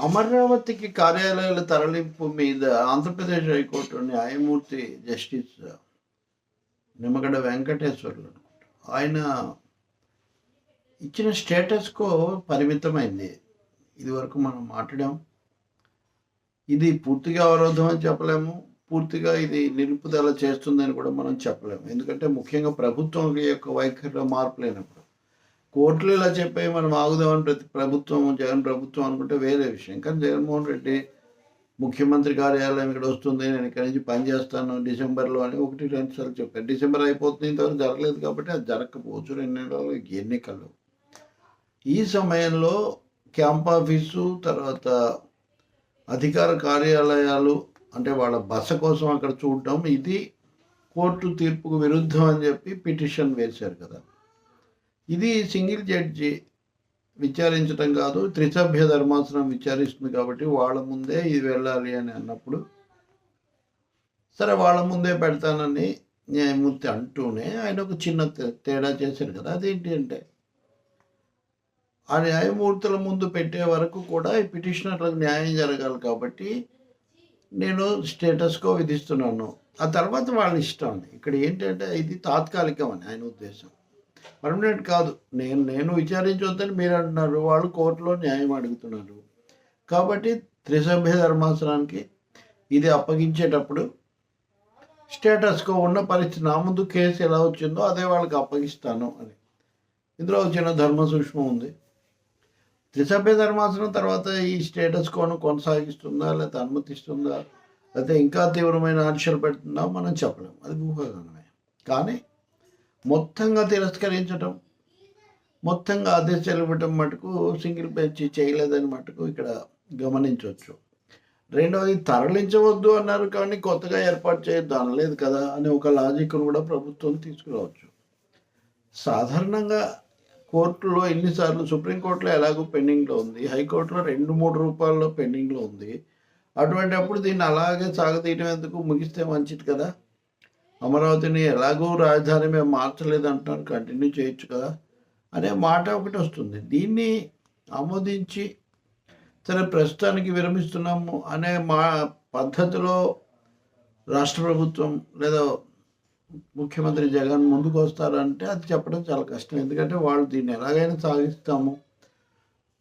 అమరావతికి కార్యాలయాల తరలింపు మీద ఆంధ్రప్రదేశ్ హైకోర్టు న్యాయమూర్తి జస్టిస్ నిమ్మగడ్డ వెంకటేశ్వర్లు ఆయన ఇచ్చిన స్టేటస్కో పరిమితమైంది. ఇది వరకు మనం మాట్లాడాం. ఇది పూర్తిగా అవరోధం అని చెప్పలేము. పూర్తిగా ఇది నిలుపుదల చేస్తుందని కూడా మనం చెప్పలేము. ఎందుకంటే ముఖ్యంగా ప్రభుత్వం యొక్క వైఖరిలో మార్పు లేనప్పుడు. కోర్టులు ఇలా చెప్పే మనం ఆగుదామని ప్రతి ప్రభుత్వం జగన్ ప్రభుత్వం అనుకుంటే వేరే విషయం. కానీ జగన్మోహన్ రెడ్డి ముఖ్యమంత్రి కార్యాలయం ఇక్కడ వస్తుంది నేను ఇక్కడ నుంచి పనిచేస్తాను డిసెంబర్లో అని ఒకటి రెండు సార్లు చెప్పారు. డిసెంబర్ అయిపోతుంది ఇంతవరకు జరగలేదు కాబట్టి అది జరగకపోవచ్చు రెండు నెలలు ఎన్నికలు. ఈ సమయంలో క్యాంప్ ఆఫీసు తర్వాత అధికార కార్యాలయాలు అంటే వాళ్ళ బస కోసం అక్కడ చూడటం ఇది కోర్టు తీర్పుకు విరుద్ధం అని చెప్పి పిటిషన్ వేశారు కదా. ఇది సింగిల్ జడ్జి విచారించడం కాదు త్రిసభ్య ధర్మాసనం విచారిస్తుంది కాబట్టి వాళ్ళ ముందే ఇది వెళ్ళాలి అని అన్నప్పుడు సరే వాళ్ళ ముందే పెడతానని న్యాయమూర్తి అంటూనే ఆయన ఒక చిన్న తేడా చేశారు కదా అదేంటి అంటే ఆ న్యాయమూర్తుల ముందు పెట్టే వరకు కూడా ఈ పిటిషనర్లకు న్యాయం జరగాలి కాబట్టి నేను స్టేటస్కో విధిస్తున్నాను. ఆ తర్వాత వాళ్ళ ఇష్టం ఇక్కడ ఏంటంటే ఇది తాత్కాలికం అని ఆయన ఉద్దేశం. పర్మనెంట్ కాదు. నేను నేను విచారించవద్దని మీరు అంటున్నారు. వాళ్ళు కోర్టులో న్యాయం అడుగుతున్నారు. కాబట్టి త్రిసభ్య ధర్మాసనానికి ఇది అప్పగించేటప్పుడు స్టేటస్కో ఉన్న పరిస్థితి. నా ముందు కేసు ఎలా వచ్చిందో అదే వాళ్ళకి అప్పగిస్తాను అని. ఇందులో వచ్చిన చిన్న ధర్మ సూక్ష్మం ఉంది. త్రిసభ్య ధర్మాసనం తర్వాత ఈ స్టేటస్ కోను కొనసాగిస్తుందా లేకపోతే అనుమతిస్తుందా లేకపోతే ఇంకా తీవ్రమైన ఆంక్షలు పెడుతుందా మనం చెప్పలేము అది ఊహాగానమే కానీ మొత్తంగా తిరస్కరించడం మొత్తంగా ఆదేశాలు ఇవ్వటం మటుకు సింగిల్ బెంచ్ చేయలేదని మటుకు ఇక్కడ గమనించవచ్చు. రెండవది తరలించవద్దు అన్నారు కానీ కొత్తగా ఏర్పాటు చేయొద్దు అనలేదు కదా అనే ఒక లాజిక్ను కూడా ప్రభుత్వం తీసుకురావచ్చు. సాధారణంగా కోర్టులో ఎన్నిసార్లు సుప్రీంకోర్టులో ఎలాగో పెండింగ్లో ఉంది హైకోర్టులో రెండు మూడు రూపాయల్లో పెండింగ్లో ఉంది. అటువంటి అప్పుడు దీన్ని అలాగే సాగతీయడం ఎందుకు? ముగిస్తే మంచిది కదా. అమరావతిని ఎలాగో రాజధాని మేము మార్చలేదు అంటున్నారు కంటిన్యూ చేయొచ్చు కదా అనే మాట ఒకటి వస్తుంది. దీన్ని ఆమోదించి సరే ప్రస్తుతానికి విరమిస్తున్నాము అనే మా పద్ధతిలో రాష్ట్ర ప్రభుత్వం లేదా ముఖ్యమంత్రి జగన్ ముందుకు వస్తారంటే అది చెప్పడం చాలా కష్టం. ఎందుకంటే వాళ్ళు దీన్ని ఎలాగైనా సాగిస్తాము.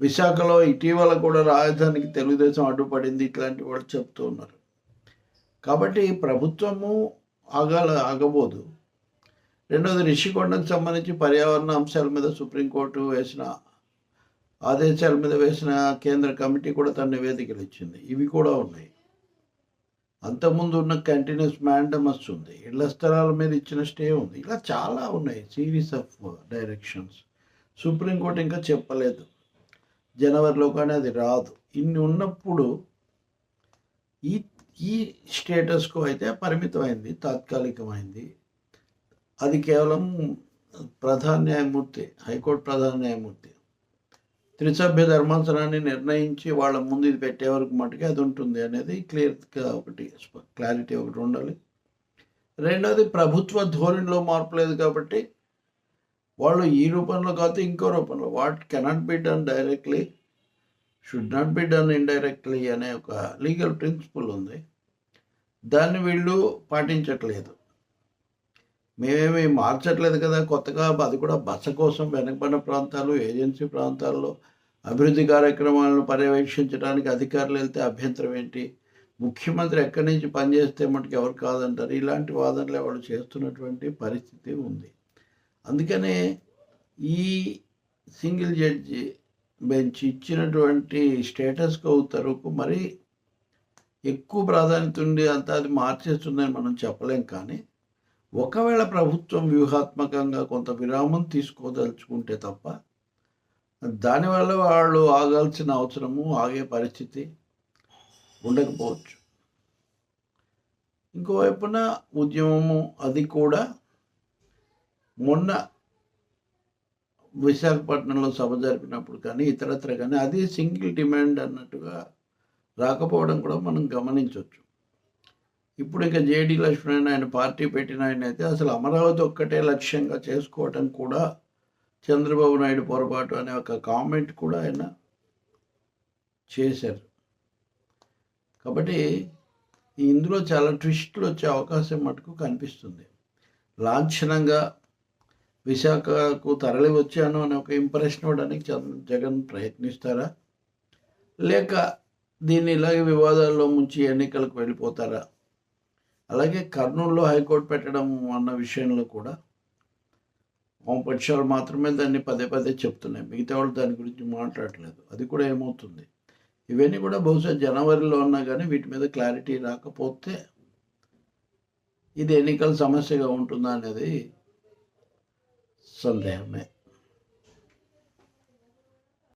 విశాఖలో ఇటీవల కూడా రాజధానికి తెలుగుదేశం అడ్డుపడింది ఇట్లాంటి వాళ్ళు చెప్తూ ఉన్నారు. కాబట్టి ప్రభుత్వము ఆగాల ఆగబోదు. రెండవది రిషికొండకు సంబంధించి పర్యావరణ అంశాల మీద సుప్రీంకోర్టు వేసిన ఆదేశాల మీద వేసిన కేంద్ర కమిటీ కూడా తన నివేదికలు ఇచ్చింది. ఇవి కూడా ఉన్నాయి. అంతకుముందు ఉన్న కంటిన్యూస్ మ్యాండమస్ ఉంది. ఇళ్ళ స్థలాల మీద ఇచ్చిన స్టే ఉంది. ఇలా చాలా ఉన్నాయి. Series of directions. సుప్రీంకోర్టు ఇంకా చెప్పలేదు. జనవరిలో కానీ అది రాదు. ఇన్ని ఉన్నప్పుడు ఈ ఈ స్టేటస్కు అయితే పరిమితమైంది తాత్కాలికమైంది. అది కేవలం ప్రధాన న్యాయమూర్తి హైకోర్టు ప్రధాన న్యాయమూర్తి. త్రిసభ్య ధర్మాసనాన్ని నిర్ణయించి వాళ్ళ ముందు ఇది పెట్టే వరకు మటుకే అది ఉంటుంది అనేది క్లియర్గా ఒకటి క్లారిటీ ఒకటి ఉండాలి. రెండవది ప్రభుత్వ ధోరణిలో మార్పు లేదు కాబట్టి వాళ్ళు ఈ రూపంలో కాదు ఇంకో రూపంలో. What cannot be done directly should not be done indirectly అనే ఒక లీగల్ ప్రిన్సిపల్ ఉంది. దాన్ని వీళ్ళు పాటించట్లేదు. మేమేమి మార్చట్లేదు కదా కొత్తగా అది కూడా బస కోసం వెనకబడిన ప్రాంతాలు ఏజెన్సీ ప్రాంతాల్లో అభివృద్ధి కార్యక్రమాలను పర్యవేక్షించడానికి అధికారులు వెళ్తే అభ్యంతరం ఏంటి? ముఖ్యమంత్రి ఎక్కడి నుంచి పనిచేస్తే మటుకు ఎవరు కాదంటారు? ఇలాంటి వాదనలే వాళ్ళు చేస్తున్నటువంటి పరిస్థితి ఉంది. అందుకనే ఈ సింగిల్ జడ్జి బెంచ్ ఇచ్చినటువంటి స్టేటస్ ఉత్తర్వుకు మరి ఎక్కువ ప్రాధాన్యత ఉండి అంతా అది మార్చేస్తుందని మనం చెప్పలేం కానీ ఒకవేళ ప్రభుత్వం వ్యూహాత్మకంగా కొంత విరామం తీసుకోదలుచుకుంటే తప్ప దానివల్ల వాళ్ళు ఆగాల్సిన అవసరము ఆగే పరిస్థితి ఉండకపోవచ్చు. ఇంకోవైపున ఉద్యమము అది కూడా మొన్న విశాఖపట్నంలో సభ జరిపినప్పుడు కానీ ఇతరత్ర కానీ అది సింగిల్ డిమాండ్ అన్నట్టుగా రాకపోవడం కూడా మనం గమనించవచ్చు ఇప్పుడు ఇంకా జేడి లక్ష్మణ్ ఆయన పార్టీ పెట్టిన ఆయన అయితే అసలు అమరావతి ఒక్కటే లక్ష్యంగా చేసుకోవటం కూడా చంద్రబాబు నాయుడు పొరపాటు అనే ఒక కామెంట్ కూడా ఆయన చేశారు. కాబట్టి ఇందులో చాలా ట్విస్టులు వచ్చే అవకాశం మటుకు కనిపిస్తుంది. లాంఛనంగా విశాఖకు తరలి వచ్చాను అనే ఒక ఇంప్రెషన్ ఇవ్వడానికి జగన్ ప్రయత్నిస్తారా? లేక దీన్ని ఇలాగే వివాదాల్లో ముంచి ఎన్నికలకు వెళ్ళిపోతారా? అలాగే కర్నూలులో హైకోర్టు పెట్టడం అన్న విషయంలో కూడా వామపక్షాలు మాత్రమే దాన్ని పదే పదే చెప్తున్నాయి. మిగతా వాళ్ళు దాని గురించి మాట్లాడలేదు అది కూడా ఏమవుతుంది? ఇవన్నీ కూడా బహుశా జనవరిలో ఉన్నా కానీ వీటి మీద క్లారిటీ రాకపోతే ఇది ఎన్నికల సమస్యగా ఉంటుందా అనేది संदेह में।